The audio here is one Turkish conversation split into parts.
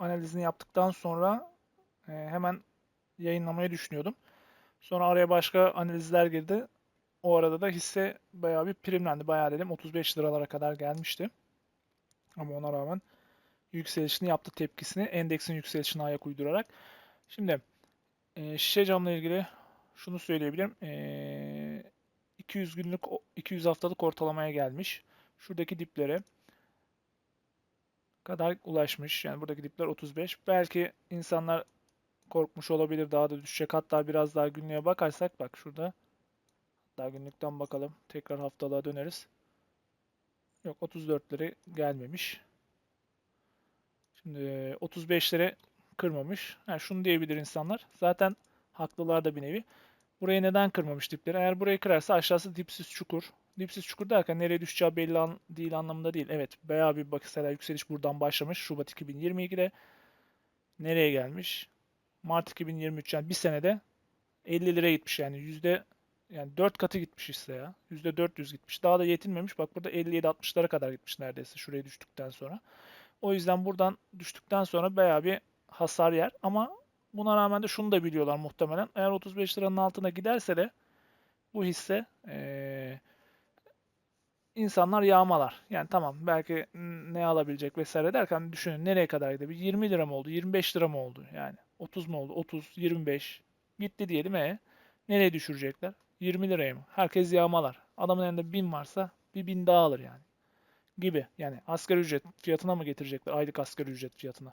analizini yaptıktan sonra e, hemen yayınlamayı düşünüyordum. Sonra araya başka analizler girdi. O arada da hisse bayağı bir primlendi. Bayağı dedim 35 liralara kadar gelmişti. Ama ona rağmen yükselişini yaptı tepkisini. Endeksin yükselişine ayak uydurarak. Şimdi e, şişe camla ilgili şunu söyleyebilirim. E, 200 günlük 200 haftalık ortalamaya gelmiş. Şuradaki diplere kadar ulaşmış. Yani buradaki dipler 35. Belki insanlar korkmuş olabilir daha da düşecek. Hatta biraz daha günlüğe bakarsak bak şurada. Daha günlükten bakalım. Tekrar haftalığa döneriz. Yok 34'leri gelmemiş. Şimdi 35'lere kırmamış. Yani şunu diyebilir insanlar. Zaten haklılar da bir nevi. Burayı neden kırmamış dipleri? Eğer burayı kırarsa aşağısı dipsiz çukur. Dipsiz çukur derken nereye düşeceği belli an, değil anlamında değil. Evet bayağı bir bakışsel yükseliş buradan başlamış. Şubat 2022'de nereye gelmiş? Mart 2023 yani bir senede 50 liraya gitmiş yani yüzde yani 4 katı gitmiş ise ya. Yüzde 400 gitmiş. Daha da yetinmemiş. Bak burada 57-60'lara kadar gitmiş neredeyse şuraya düştükten sonra. O yüzden buradan düştükten sonra bayağı bir hasar yer. Ama buna rağmen de şunu da biliyorlar muhtemelen. Eğer 35 liranın altına giderse de bu hisse ee, insanlar yağmalar. Yani tamam belki ne alabilecek vesaire derken düşünün nereye kadar gidebilir? 20 lira mı oldu? 25 lira mı oldu? Yani 30 mu oldu? 30, 25 gitti diyelim e nereye düşürecekler? 20 liraya mı? Herkes yağmalar. Adamın elinde 1000 varsa bir 1000 daha alır yani. Gibi. Yani asgari ücret fiyatına mı getirecekler? Aylık asgari ücret fiyatına.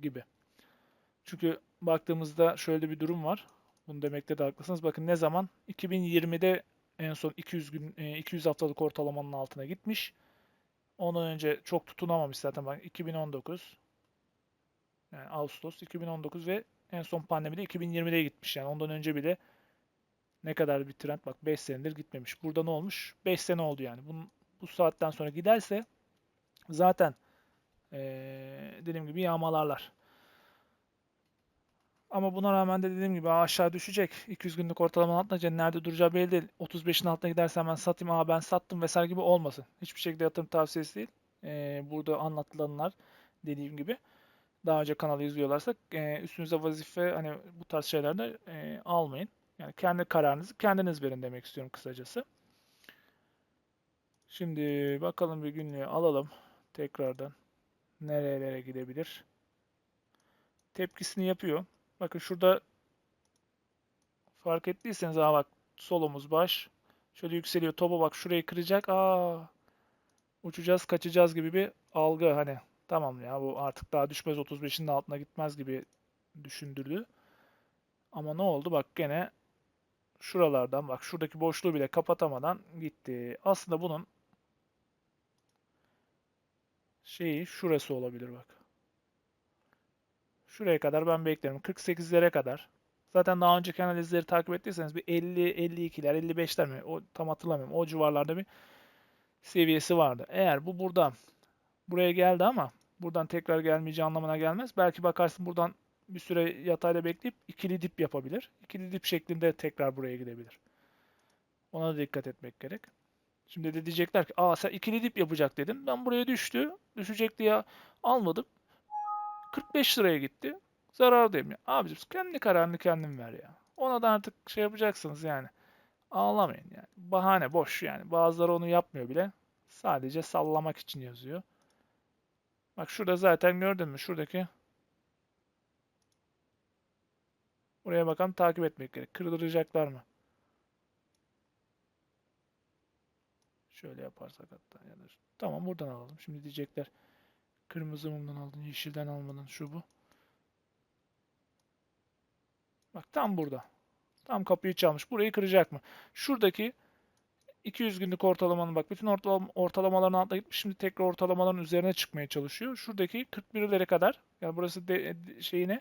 Gibi. Çünkü baktığımızda şöyle bir durum var. Bunu demekte de haklısınız. Bakın ne zaman? 2020'de en son 200 gün 200 haftalık ortalamanın altına gitmiş. Ondan önce çok tutunamamış zaten bak 2019 yani Ağustos 2019 ve en son pandemide 2020'de gitmiş. Yani ondan önce bile ne kadar bir trend bak 5 senedir gitmemiş. Burada ne olmuş? 5 sene oldu yani. Bunun, bu saatten sonra giderse zaten ee, dediğim gibi yağmalarlar. Ama buna rağmen de dediğim gibi aşağı düşecek. 200 günlük ortalamanın altına nerede duracağı belli değil. 35'in altına gidersen ben satayım, aa ben sattım vesaire gibi olmasın. Hiçbir şekilde yatırım tavsiyesi değil. Ee, burada anlatılanlar dediğim gibi daha önce kanalı izliyorlarsa e, üstünüze vazife hani bu tarz şeylerde e, almayın. Yani kendi kararınızı kendiniz verin demek istiyorum kısacası. Şimdi bakalım bir günlüğü alalım tekrardan. Nerelere gidebilir? Tepkisini yapıyor. Bakın şurada fark ettiyseniz ha bak solumuz baş. Şöyle yükseliyor. Topa bak şurayı kıracak. Aa uçacağız kaçacağız gibi bir algı hani. Tamam ya bu artık daha düşmez 35'in de altına gitmez gibi düşündürdü. Ama ne oldu? Bak gene şuralardan bak şuradaki boşluğu bile kapatamadan gitti. Aslında bunun şeyi şurası olabilir bak. Şuraya kadar ben beklerim. 48'lere kadar. Zaten daha önceki analizleri takip ettiyseniz bir 50, 52'ler, 55'ler mi? O tam hatırlamıyorum. O civarlarda bir seviyesi vardı. Eğer bu buradan buraya geldi ama buradan tekrar gelmeyeceği anlamına gelmez. Belki bakarsın buradan bir süre yatayla bekleyip ikili dip yapabilir. İkili dip şeklinde tekrar buraya gidebilir. Ona da dikkat etmek gerek. Şimdi de diyecekler ki aa sen ikili dip yapacak dedin. Ben buraya düştü. Düşecek diye almadım. 45 liraya gitti. Zarardayım ya. Abicim kendi kararını kendin ver ya. Ona da artık şey yapacaksınız yani. Ağlamayın yani. Bahane boş yani. Bazıları onu yapmıyor bile. Sadece sallamak için yazıyor. Bak şurada zaten gördün mü? Şuradaki Buraya bakalım takip etmek gerek. Kırdıracaklar mı? Şöyle yaparsak hatta ya da tamam buradan alalım. Şimdi diyecekler kırmızı mumdan aldın, yeşilden almadın şu bu. Bak tam burada. Tam kapıyı çalmış. Burayı kıracak mı? Şuradaki 200 günlük ortalamanın bak bütün ortalama, ortalamaların altına gitmiş. Şimdi tekrar ortalamaların üzerine çıkmaya çalışıyor. Şuradaki 41'lere kadar yani burası de, şeyine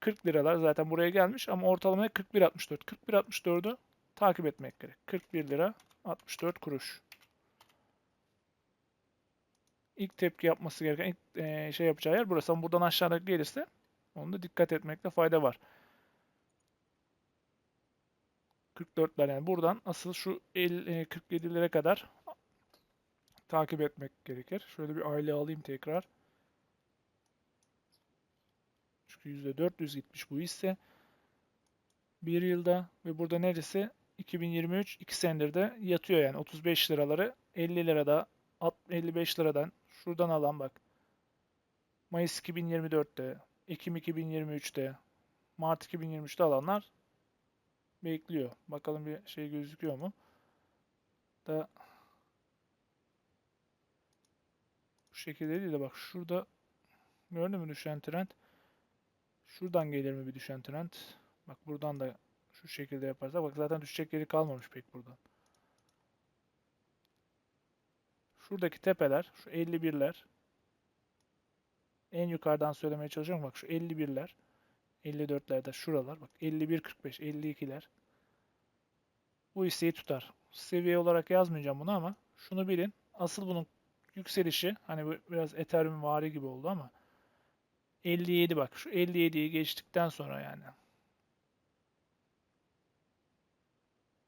40 liralar zaten buraya gelmiş ama ortalamaya 41.64. 41.64'ü takip etmek gerek. 41 lira 64 kuruş. İlk tepki yapması gereken ilk e, şey yapacağı yer burası. Ama buradan aşağıda gelirse onu da dikkat etmekte fayda var. 44'ler yani buradan asıl şu 50, e, 47'lere kadar takip etmek gerekir. Şöyle bir aile alayım tekrar. Çünkü %400 gitmiş bu hisse. Bir yılda ve burada neresi? 2023 2 senedir de yatıyor yani 35 liraları 50 lirada 55 liradan şuradan alan bak. Mayıs 2024'te, Ekim 2023'te, Mart 2023'te alanlar bekliyor. Bakalım bir şey gözüküyor mu? Da bu şekilde değil de bak şurada gördün mü düşen trend? Şuradan gelir mi bir düşen trend? Bak buradan da şu şekilde yaparsak bak zaten düşecek yeri kalmamış pek buradan. Şuradaki tepeler, şu 51'ler. En yukarıdan söylemeye çalışıyorum. Bak şu 51'ler. 54'lerde şuralar. Bak 51, 45, 52'ler. Bu hisseyi tutar. Seviye olarak yazmayacağım bunu ama şunu bilin. Asıl bunun yükselişi hani biraz Ethereum vari gibi oldu ama 57 bak şu 57'yi geçtikten sonra yani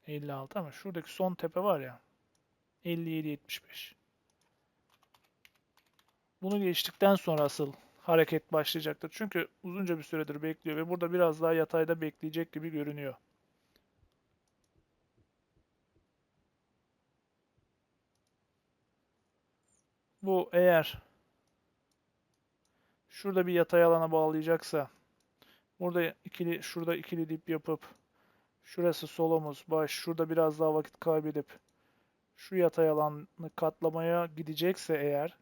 56 ama şuradaki son tepe var ya 57-75. Bunu geçtikten sonra asıl hareket başlayacaktır. Çünkü uzunca bir süredir bekliyor ve burada biraz daha yatayda bekleyecek gibi görünüyor. Bu eğer şurada bir yatay alana bağlayacaksa burada ikili şurada ikili dip yapıp şurası solumuz baş şurada biraz daha vakit kaybedip şu yatay alanı katlamaya gidecekse eğer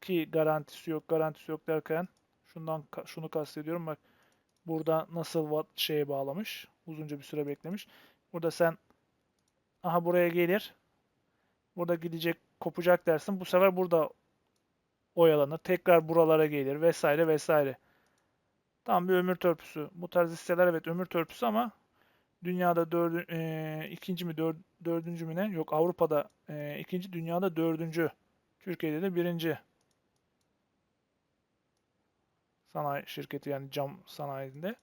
ki garantisi yok garantisi yok derken şundan şunu kastediyorum. Bak burada nasıl şeye bağlamış uzunca bir süre beklemiş. Burada sen aha buraya gelir. Burada gidecek kopacak dersin. Bu sefer burada oyalanır. Tekrar buralara gelir vesaire vesaire. Tam bir ömür törpüsü. Bu tarz hisseler evet ömür törpüsü ama dünyada dördü, e, ikinci mi dör, dördüncü mü ne? Yok Avrupa'da e, ikinci dünyada dördüncü. Türkiye'de de birinci sanayi şirketi yani cam sanayinde.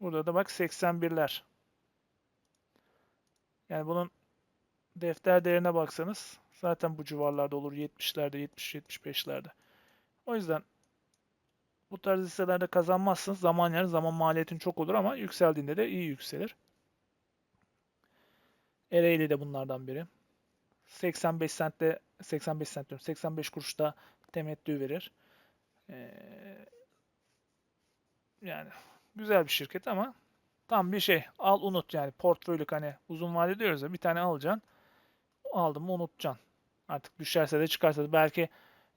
Burada da bak 81'ler. Yani bunun defter değerine baksanız zaten bu civarlarda olur. 70'lerde, 70-75'lerde. O yüzden bu tarz hisselerde kazanmazsınız. Zaman yer, zaman maliyetin çok olur ama yükseldiğinde de iyi yükselir. Ereğli de bunlardan biri. 85 sentte 85 sent diyorum. 85 kuruşta temettü verir. Ee, yani güzel bir şirket ama tam bir şey. Al unut yani portföylük hani uzun vade diyoruz ya bir tane alacaksın. Aldın mı unutacaksın. Artık düşerse de çıkarsa da belki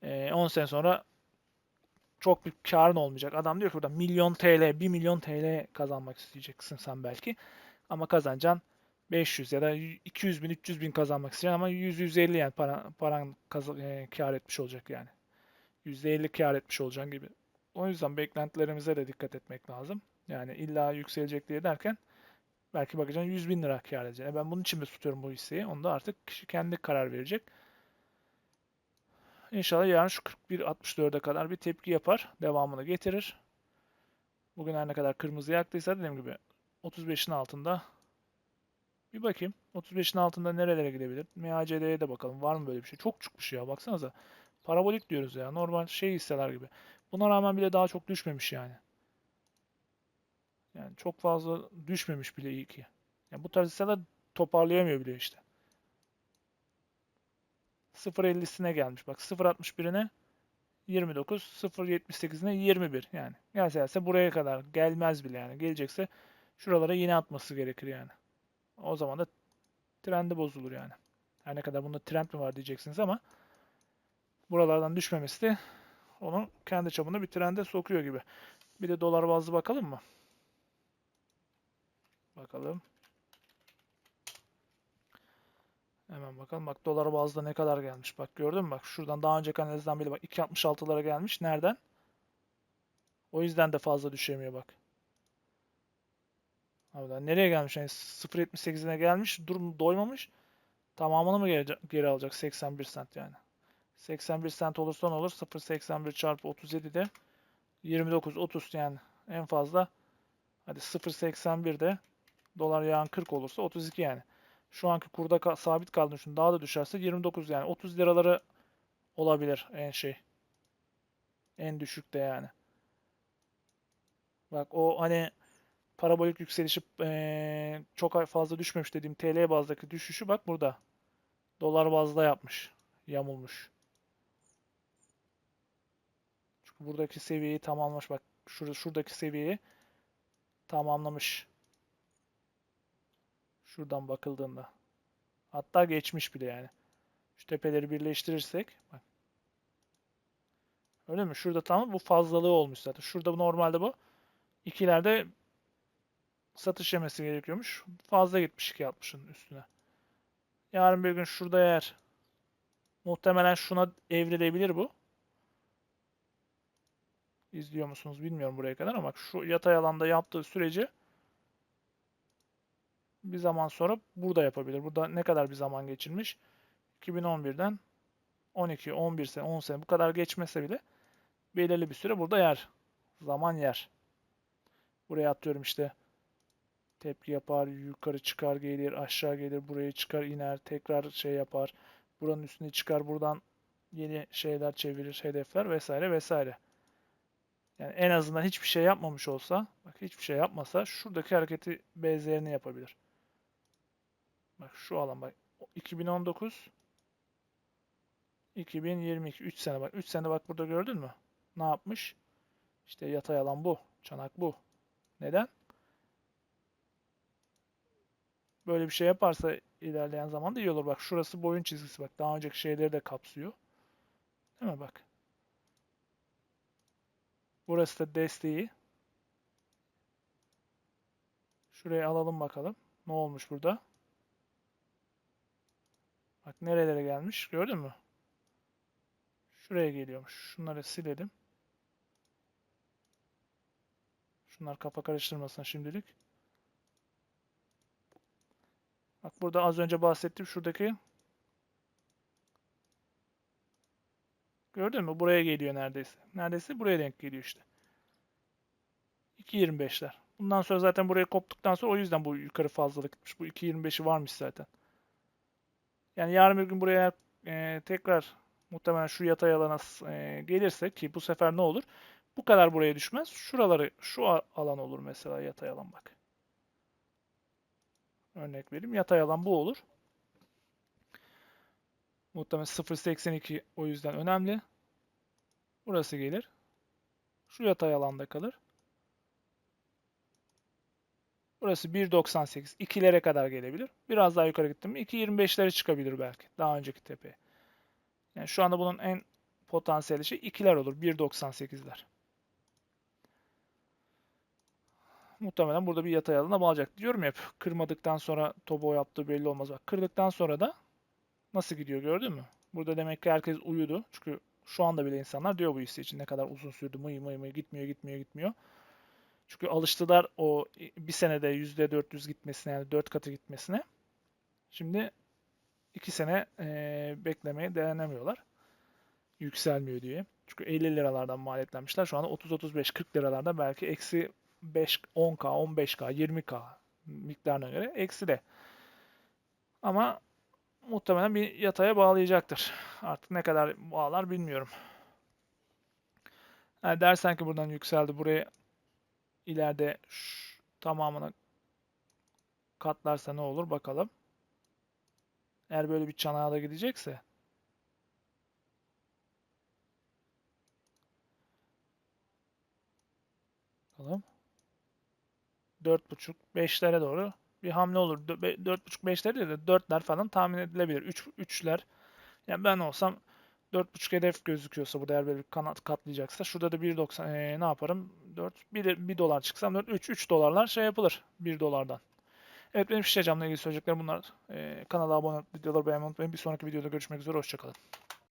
e, 10 sene sonra çok bir karın olmayacak. Adam diyor ki burada milyon TL, 1 milyon TL kazanmak isteyeceksin sen belki. Ama kazanacaksın 500 ya da 200 bin, 300 bin kazanmak isteyeceksin ama 100-150 yani paran, paran kaz- e, kar etmiş olacak yani. %50 kar etmiş olacaksın gibi. O yüzden beklentilerimize de dikkat etmek lazım. Yani illa yükselecek diye derken belki bakacaksın 100 bin lira kar edeceksin. E ben bunun için mi tutuyorum bu hisseyi? Onu da artık kişi kendi karar verecek. İnşallah yarın şu 41.64'e kadar bir tepki yapar. Devamını getirir. Bugün her ne kadar kırmızı yaktıysa dediğim gibi 35'in altında bir bakayım. 35'in altında nerelere gidebilir? MACD'ye de bakalım. Var mı böyle bir şey? Çok çıkmış ya. Baksanıza. Parabolik diyoruz ya. Normal şey hisseler gibi. Buna rağmen bile daha çok düşmemiş yani. Yani çok fazla düşmemiş bile iyi ki. Yani bu tarz hisseler toparlayamıyor bile işte. 0.50'sine gelmiş. Bak 0.61'ine 29, 0.78'ine 21 yani. Gelse gelse buraya kadar gelmez bile yani. Gelecekse şuralara yine atması gerekir yani. O zaman da trendi bozulur yani. Her ne kadar bunda trend mi var diyeceksiniz ama buralardan düşmemesi de onu kendi çapında bir trende sokuyor gibi. Bir de dolar bazlı bakalım mı? Bakalım. Hemen bakalım. Bak dolar bazda ne kadar gelmiş. Bak gördün mü? Bak şuradan daha önce analizden bile bak 2.66'lara gelmiş. Nereden? O yüzden de fazla düşemiyor bak. Abi nereye gelmiş? Yani 0.78'ine gelmiş. Durum doymamış. Tamamını mı geri, geri alacak? 81 sent yani. 81 sent olursa ne olur? 0.81 çarpı 37 de 29 30 yani en fazla. Hadi 0.81 de dolar yağın 40 olursa 32 yani. Şu anki kurda ka sabit kaldığını düşün. Daha da düşerse 29 yani 30 liraları olabilir en şey. En düşükte yani. Bak o hani parabolik yükselişi eee, çok fazla düşmemiş dediğim TL bazdaki düşüşü bak burada. Dolar bazda yapmış. Yamulmuş. Çünkü buradaki seviyeyi tamamlamış. Bak şurada şuradaki seviyeyi tamamlamış. Şuradan bakıldığında. Hatta geçmiş bile yani. Şu tepeleri birleştirirsek bak. Öyle mi? Şurada tamam bu fazlalığı olmuş zaten. Şurada normalde bu ikilerde satış yemesi gerekiyormuş. Fazla gitmiş 2.60'ın üstüne. Yarın bir gün şurada eğer muhtemelen şuna evrilebilir bu. İzliyor musunuz bilmiyorum buraya kadar ama şu yatay alanda yaptığı süreci bir zaman sonra burada yapabilir. Burada ne kadar bir zaman geçirmiş? 2011'den 12, 11 sene, 10 sene bu kadar geçmese bile belirli bir süre burada yer. Zaman yer. Buraya atıyorum işte tepki yapar, yukarı çıkar, gelir, aşağı gelir, buraya çıkar, iner, tekrar şey yapar. Buranın üstüne çıkar, buradan yeni şeyler çevirir, hedefler vesaire vesaire. Yani en azından hiçbir şey yapmamış olsa, bak hiçbir şey yapmasa şuradaki hareketi benzerini yapabilir. Bak şu alan bak 2019 2022 3 sene bak 3 sene bak burada gördün mü? Ne yapmış? İşte yatay alan bu. Çanak bu. Neden? Böyle bir şey yaparsa ilerleyen zamanda iyi olur. Bak şurası boyun çizgisi bak. Daha önceki şeyleri de kapsıyor. Değil mi bak? Burası da desteği. Şuraya alalım bakalım. Ne olmuş burada? Bak nerelere gelmiş gördün mü? Şuraya geliyormuş. Şunları silelim. Şunlar kafa karıştırmasın şimdilik. Bak burada az önce bahsettiğim şuradaki Gördün mü? Buraya geliyor neredeyse. Neredeyse buraya denk geliyor işte. 2.25'ler. Bundan sonra zaten buraya koptuktan sonra o yüzden bu yukarı fazlalık gitmiş. Bu 2.25'i varmış zaten. Yani yarın bir gün buraya e, tekrar muhtemelen şu yatay alana e, gelirse ki bu sefer ne olur? Bu kadar buraya düşmez. Şuraları, şu alan olur mesela yatay alan bak. Örnek vereyim. Yatay alan bu olur. Muhtemelen 0.82 o yüzden önemli. Burası gelir. Şu yatay alanda kalır. Burası 1.98. 2'lere kadar gelebilir. Biraz daha yukarı gittim mi 2.25'lere çıkabilir belki. Daha önceki tepe. Yani şu anda bunun en potansiyeli şey 2'ler olur. 1.98'ler. Muhtemelen burada bir yatay alana alacak. Diyorum hep kırmadıktan sonra Tobo yaptığı belli olmaz. Bak kırdıktan sonra da nasıl gidiyor gördün mü? Burada demek ki herkes uyudu. Çünkü şu anda bile insanlar diyor bu hisse için ne kadar uzun sürdü mıy mıy mıy gitmiyor gitmiyor gitmiyor. Çünkü alıştılar o bir senede %400 gitmesine yani 4 katı gitmesine. Şimdi 2 sene e, beklemeye dayanamıyorlar. Yükselmiyor diye. Çünkü 50 liralardan maliyetlenmişler. Şu anda 30-35-40 liralarda belki eksi 5, 10K, 15K, 20K miktarına göre eksi de. Ama muhtemelen bir yataya bağlayacaktır. Artık ne kadar bağlar bilmiyorum. Yani dersen ki buradan yükseldi buraya ileride şu, tamamını katlarsa ne olur bakalım. Eğer böyle bir çanağa da gidecekse bakalım. 4.5 5'lere doğru bir hamle olur. 4.5-5'ler değil de 4'ler falan tahmin edilebilir. 3 3'ler. Yani ben olsam 4.5 hedef gözüküyorsa burada eğer bir kanat katlayacaksa şurada da 1.90 ee, ne yaparım? 4 1, 1 dolar çıksam 4 3 3 dolarlar şey yapılır 1 dolardan. Evet benim şişe camla ilgili söyleyeceklerim bunlar. Ee, kanala abone olup videoları beğenmeyi unutmayın. Bir sonraki videoda görüşmek üzere. Hoşçakalın.